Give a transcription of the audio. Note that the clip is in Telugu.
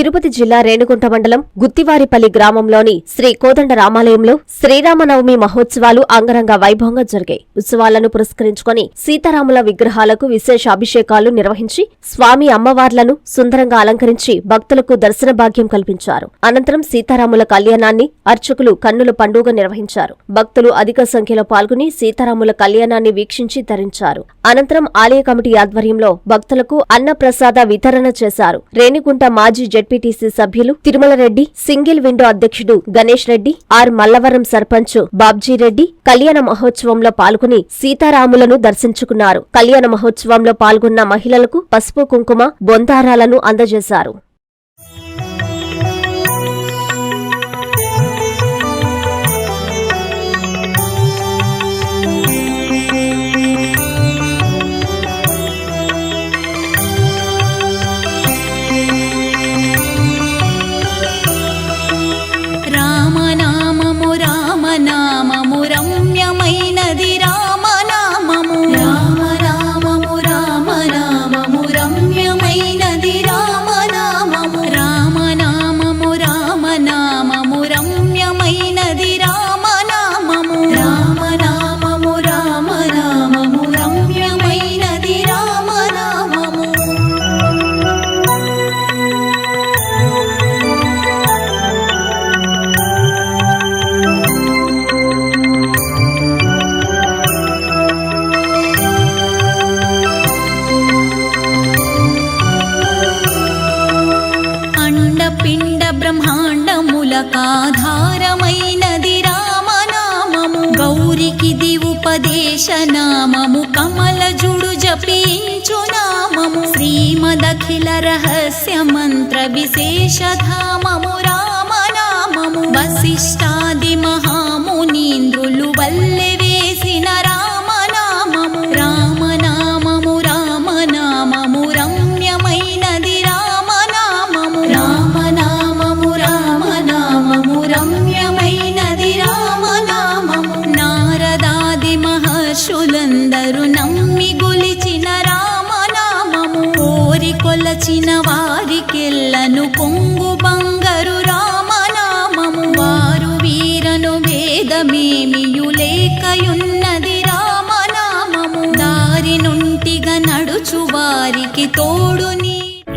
తిరుపతి జిల్లా రేణుగుంట మండలం గుత్తివారిపల్లి గ్రామంలోని శ్రీ కోదండ రామాలయంలో శ్రీరామనవమి మహోత్సవాలు అంగరంగ వైభవంగా జరిగాయి. ఉత్సవాలను పురస్కరించుకొని సీతారాముల విగ్రహాలకు విశేష అభిషేకాలు నిర్వహించి స్వామి అమ్మవార్లను సుందరంగా అలంకరించి భక్తులకు దర్శన భాగ్యం కల్పించారు. అనంతరం సీతారాముల కళ్యాణాన్ని అర్చకులు కన్నుల పండుగ నిర్వహించారు. భక్తులు అధిక సంఖ్యలో పాల్గొని సీతారాముల కళ్యాణాన్ని వీక్షించి ధరించారు అనంతరం ఆలయ కమిటీ ఆధ్వర్యంలో భక్తులకు అన్నప్రసాద వితరణ చేశారు. రేణిగుంట మాజీ జెడ్పీటీసీ సభ్యులు తిరుమల రెడ్డి సింగిల్ విండో అధ్యక్షుడు గణేష్ రెడ్డి ఆర్ మల్లవరం సర్పంచ్ బాబ్జీ రెడ్డి కళ్యాణ మహోత్సవంలో పాల్గొని సీతారాములను దర్శించుకున్నారు. కళ్యాణ మహోత్సవంలో పాల్గొన్న మహిళలకు పసుపు కుంకుమ బొందారాలను అందజేశారు. బ్రహ్మాండములకాధారమైనది రామనామము. గౌరికిది ఉపదేశనామము. కమలజుడు జపించు నామము శ్రీమదఖిల రహస్య మంత్ర విశేషధామము. రామనామము. వశిష్టాది మహా కోరి వారికెల్లను కొంగు బంగారు రామనామము. వారు వీరను వేదమేమియు లేకయున్నది రామనామము. దారి నుంటిగా నడుచు వారికి తోడుని